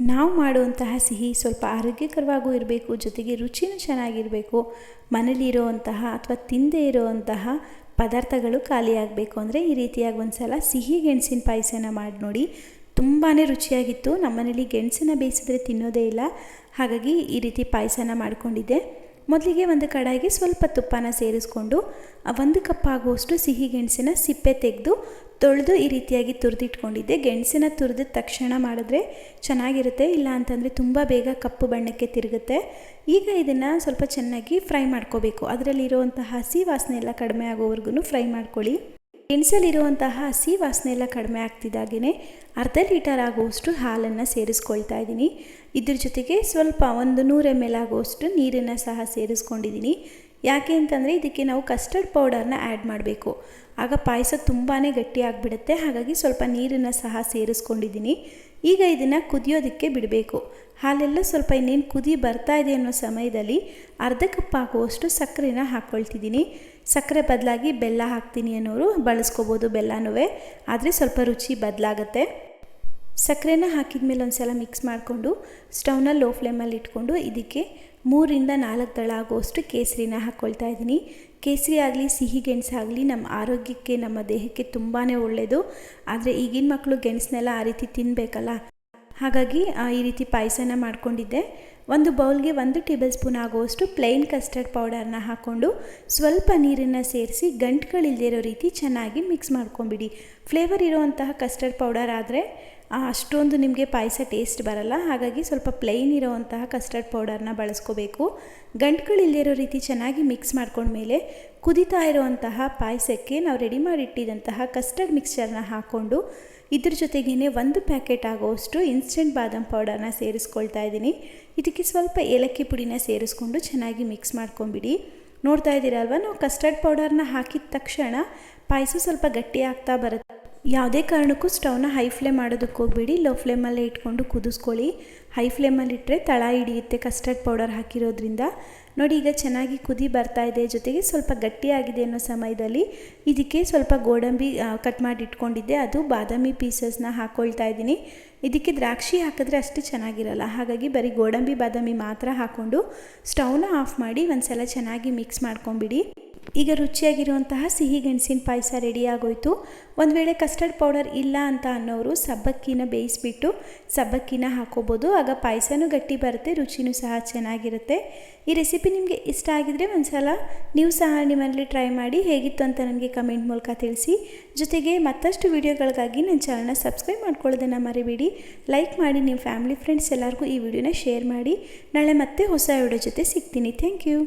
ನಾವು ಮಾಡುವಂತಹ ಸಿಹಿ ಸ್ವಲ್ಪ ಆರೋಗ್ಯಕರವಾಗೂ ಇರಬೇಕು, ಜೊತೆಗೆ ರುಚಿನೂ ಚೆನ್ನಾಗಿರಬೇಕು. ಮನೇಲಿರೋವಂತಹ ಅಥವಾ ತಿಂದೇ ಇರೋವಂತಹ ಪದಾರ್ಥಗಳು ಖಾಲಿಯಾಗಬೇಕು ಅಂದರೆ ಈ ರೀತಿಯಾಗಿ ಒಂದು ಸಲ ಸಿಹಿ ಗೆಣಸಿನ ಪಾಯಸನ ಮಾಡಿ ನೋಡಿ. ತುಂಬಾ ರುಚಿಯಾಗಿತ್ತು. ನಮ್ಮನೇಲಿ ಗೆಣಸನ್ನ ಬೇಯಿಸಿದ್ರೆ ತಿನ್ನೋದೇ ಇಲ್ಲ. ಹಾಗಾಗಿ ಈ ರೀತಿ ಪಾಯಸನ ಮಾಡಿಕೊಂಡಿದ್ದೆ. ಮೊದಲಿಗೆ ಒಂದು ಕಡಾಯಿಗೆ ಸ್ವಲ್ಪ ತುಪ್ಪನ ಸೇರಿಸ್ಕೊಂಡು ಒಂದು ಕಪ್ ಆಗುವಷ್ಟು ಸಿಹಿ ಗೆಣಸಿನ ಸಿಪ್ಪೆ ತೆಗೆದು ತೊಳೆದು ಈ ರೀತಿಯಾಗಿ ತುರಿದಿಟ್ಕೊಂಡಿದ್ದೆ. ಗೆಣಸಿನ ತುರಿದ ತಕ್ಷಣ ಮಾಡಿದ್ರೆ ಚೆನ್ನಾಗಿರುತ್ತೆ. ಇಲ್ಲ ಅಂತಂದರೆ ತುಂಬ ಬೇಗ ಕಪ್ಪು ಬಣ್ಣಕ್ಕೆ ತಿರುಗುತ್ತೆ. ಈಗ ಇದನ್ನು ಸ್ವಲ್ಪ ಚೆನ್ನಾಗಿ ಫ್ರೈ ಮಾಡ್ಕೋಬೇಕು. ಅದರಲ್ಲಿರುವಂತಹ ಹಸಿ ವಾಸನೆ ಎಲ್ಲ ಕಡಿಮೆ ಆಗೋವರೆಗೂ ಫ್ರೈ ಮಾಡ್ಕೊಳ್ಳಿ. ಗೆಣಸಲ್ಲಿರುವಂತಹ ಹಸಿ ವಾಸನೆ ಎಲ್ಲ ಕಡಿಮೆ ಆಗ್ತಿದ್ದಾಗೇ ಅರ್ಧ ಲೀಟರ್ ಆಗುವಷ್ಟು ಹಾಲನ್ನು ಸೇರಿಸ್ಕೊಳ್ತಾ ಇದ್ದೀನಿ. ಇದ್ರ ಜೊತೆಗೆ ಸ್ವಲ್ಪ ಒಂದು ನೂರು ಎಂ ಎಲ್ ಆಗುವಷ್ಟು ನೀರನ್ನು ಸಹ ಸೇರಿಸ್ಕೊಂಡಿದ್ದೀನಿ. ಯಾಕೆ ಅಂತಂದರೆ ಇದಕ್ಕೆ ನಾವು ಕಸ್ಟರ್ಡ್ ಪೌಡರ್ನ ಆ್ಯಡ್ ಮಾಡಬೇಕು. ಆಗ ಪಾಯಸ ತುಂಬಾ ಗಟ್ಟಿ ಆಗಿಬಿಡುತ್ತೆ. ಹಾಗಾಗಿ ಸ್ವಲ್ಪ ನೀರನ್ನು ಸಹ ಸೇರಿಸ್ಕೊಂಡಿದ್ದೀನಿ. ಈಗ ಇದನ್ನು ಕುದಿಯೋದಕ್ಕೆ ಬಿಡಬೇಕು. ಹಾಲೆಲ್ಲ ಸ್ವಲ್ಪ ಇನ್ನೇನು ಕುದಿ ಬರ್ತಾ ಇದೆ ಅನ್ನೋ ಸಮಯದಲ್ಲಿ ಅರ್ಧ ಕಪ್ ಆಗುವಷ್ಟು ಸಕ್ಕರೆನ ಹಾಕ್ಕೊಳ್ತಿದ್ದೀನಿ ಸಕ್ಕರೆ ಬದಲಾಗಿ ಬೆಲ್ಲ ಹಾಕ್ತೀನಿ ಅನ್ನೋರು ಬಳಸ್ಕೋಬೋದು ಬೆಲ್ಲನೂ ಆದರೆ ಸ್ವಲ್ಪ ರುಚಿ ಬದಲಾಗತ್ತೆ. ಸಕ್ಕರೆನ ಹಾಕಿದ ಮೇಲೆ ಒಂದು ಸಲ ಮಿಕ್ಸ್ ಮಾಡಿಕೊಂಡು ಸ್ಟವ್ನ ಲೋ ಫ್ಲೇಮಲ್ಲಿ ಇಟ್ಕೊಂಡು ಇದಕ್ಕೆ ಮೂರಿಂದ ನಾಲ್ಕು ದಳ ಆಗೋಷ್ಟು ಕೇಸರಿನ ಹಾಕ್ಕೊಳ್ತಾ ಇದ್ದೀನಿ. ಕೇಸರಿ ಆಗಲಿ, ಸಿಹಿ ಗೆಣಸಾಗಲಿ ನಮ್ಮ ಆರೋಗ್ಯಕ್ಕೆ, ನಮ್ಮ ದೇಹಕ್ಕೆ ತುಂಬಾ ಒಳ್ಳೆಯದು ಆದರೆ ಈಗಿನ ಮಕ್ಕಳು ಗೆಣಸನ್ನೆಲ್ಲ ಆ ರೀತಿ ತಿನ್ನಬೇಕಲ್ಲ ಹಾಗಾಗಿ ಈ ರೀತಿ ಪಾಯಸನ ಮಾಡ್ಕೊಂಡಿದ್ದೆ. ಒಂದು ಬೌಲ್ಗೆ ಒಂದು ಟೇಬಲ್ ಸ್ಪೂನ್ ಆಗುವಷ್ಟು ಪ್ಲೈನ್ ಕಸ್ಟರ್ಡ್ ಪೌಡರ್ನ ಹಾಕ್ಕೊಂಡು ಸ್ವಲ್ಪ ನೀರನ್ನು ಸೇರಿಸಿ ಗಂಟುಗಳಿಲ್ಲದಿರೋ ರೀತಿ ಚೆನ್ನಾಗಿ ಮಿಕ್ಸ್ ಮಾಡ್ಕೊಂಬಿಡಿ. ಫ್ಲೇವರ್ ಇರೋವಂತಹ ಕಸ್ಟರ್ಡ್ ಪೌಡರ್ ಆದರೆ ಅಷ್ಟೊಂದು ನಿಮಗೆ ಪಾಯಸ ಟೇಸ್ಟ್ ಬರಲ್ಲ. ಹಾಗಾಗಿ ಸ್ವಲ್ಪ ಪ್ಲೈನ್ ಇರೋವಂತಹ ಕಸ್ಟರ್ಡ್ ಪೌಡರ್ನ ಬಳಸ್ಕೋಬೇಕು. ಗಂಟುಗಳಿಲ್ಲದಿರೋ ರೀತಿ ಚೆನ್ನಾಗಿ ಮಿಕ್ಸ್ ಮಾಡ್ಕೊಂಡ್ಮೇಲೆ ಕುದಿತಾ ಇರುವಂತಹ ಪಾಯಸಕ್ಕೆ ನಾವು ರೆಡಿ ಮಾಡಿಟ್ಟಿದ್ದಂತಹ ಕಸ್ಟರ್ಡ್ ಮಿಕ್ಸ್ಚರ್ನ ಹಾಕ್ಕೊಂಡು ಇದ್ರ ಜೊತೆಗೇ ಒಂದು ಪ್ಯಾಕೆಟ್ ಆಗೋವಷ್ಟು ಇನ್ಸ್ಟೆಂಟ್ ಬಾದಾಮ್ ಪೌಡರ್ನ ಸೇರಿಸ್ಕೊಳ್ತಾ ಇದ್ದೀನಿ. ಇದಕ್ಕೆ ಸ್ವಲ್ಪ ಏಲಕ್ಕಿ ಪುಡಿನ ಸೇರಿಸ್ಕೊಂಡು ಚೆನ್ನಾಗಿ ಮಿಕ್ಸ್ ಮಾಡ್ಕೊಂಬಿಡಿ. ನೋಡ್ತಾ ಇದ್ದೀರಲ್ವ? ನಾವು ಕಸ್ಟರ್ಡ್ ಪೌಡರ್ನ ಹಾಕಿದ ತಕ್ಷಣ ಪಾಯಸ ಸ್ವಲ್ಪ ಗಟ್ಟಿ ಆಗ್ತಾ ಬರುತ್ತೆ. ಯಾವುದೇ ಕಾರಣಕ್ಕೂ ಸ್ಟವ್ನ ಹೈ ಫ್ಲೇಮ್ ಮಾಡೋದಕ್ಕೆ ಹೋಗ್ಬೇಡಿ. ಲೋ ಫ್ಲೇಮಲ್ಲೇ ಇಟ್ಕೊಂಡು ಕುದಿಸ್ಕೊಳ್ಳಿ. ಹೈ ಫ್ಲೇಮಲ್ಲಿ ಇಟ್ಟರೆ ತಳ ಹಿಡಿಯುತ್ತೆ ಕಸ್ಟರ್ಡ್ ಪೌಡರ್ ಹಾಕಿರೋದ್ರಿಂದ. ನೋಡಿ, ಈಗ ಚೆನ್ನಾಗಿ ಕುದಿ ಬರ್ತಾ ಇದೆ. ಜೊತೆಗೆ ಸ್ವಲ್ಪ ಗಟ್ಟಿಯಾಗಿದೆ ಅನ್ನೋ ಸಮಯದಲ್ಲಿ ಇದಕ್ಕೆ ಸ್ವಲ್ಪ ಗೋಡಂಬಿ ಕಟ್ ಮಾಡಿ ಇಟ್ಕೊಂಡಿದ್ದೆ. ಅದು ಬಾದಾಮಿ ಪೀಸಸ್ನ ಹಾಕ್ಕೊಳ್ತಾ ಇದ್ದೀನಿ. ಇದಕ್ಕೆ ದ್ರಾಕ್ಷಿ ಹಾಕಿದ್ರೆ ಅಷ್ಟು ಚೆನ್ನಾಗಿರಲ್ಲ. ಹಾಗಾಗಿ ಬರೀ ಗೋಡಂಬಿ, ಬಾದಾಮಿ ಮಾತ್ರ ಹಾಕ್ಕೊಂಡು ಸ್ಟವ್ನ ಆಫ್ ಮಾಡಿ ಒಂದು ಸಲ ಚೆನ್ನಾಗಿ ಮಿಕ್ಸ್ ಮಾಡ್ಕೊಂಬಿಡಿ. ಈಗ ರುಚಿಯಾಗಿರುವಂತಹ ಸಿಹಿ ಗೆಣಸಿನ ಪಾಯಸ ರೆಡಿಯಾಗೋಯಿತು ಒಂದು ವೇಳೆ ಕಸ್ಟರ್ಡ್ ಪೌಡರ್ ಇಲ್ಲ ಅಂತ ಅನ್ನೋರು ಸಬ್ಬಕ್ಕಿನ ಬೇಯಿಸ್ಬಿಟ್ಟು ಸಬ್ಬಕ್ಕಿನ ಹಾಕೋಬೋದು. ಆಗ ಪಾಯಸನೂ ಗಟ್ಟಿ ಬರುತ್ತೆ, ರುಚಿನೂ ಸಹ ಚೆನ್ನಾಗಿರುತ್ತೆ. ಈ ರೆಸಿಪಿ ನಿಮಗೆ ಇಷ್ಟ ಆಗಿದರೆ ಒಂದು ಸಲ ನೀವು ಸಹ ನಿಮ್ಮಲ್ಲಿ ಟ್ರೈ ಮಾಡಿ ಹೇಗಿತ್ತು ಅಂತ ನನಗೆ ಕಮೆಂಟ್ ಮೂಲಕ ತಿಳಿಸಿ. ಜೊತೆಗೆ ಮತ್ತಷ್ಟು ವೀಡಿಯೋಗಳಿಗಾಗಿ ನನ್ನ ಚಾನಲ್ನ ಸಬ್ಸ್ಕ್ರೈಬ್ ಮಾಡ್ಕೊಳ್ಳೋದನ್ನು ಮರಿಬೇಡಿ. ಲೈಕ್ ಮಾಡಿ ನಿಮ್ಮ ಫ್ಯಾಮಿಲಿ ಫ್ರೆಂಡ್ಸ್ ಎಲ್ಲರಿಗೂ ಈ ವಿಡಿಯೋನ ಶೇರ್ ಮಾಡಿ. ನಾಳೆ ಮತ್ತೆ ಹೊಸ ವಿಡಿಯೋ ಜೊತೆ ಸಿಗ್ತೀನಿ. Thank you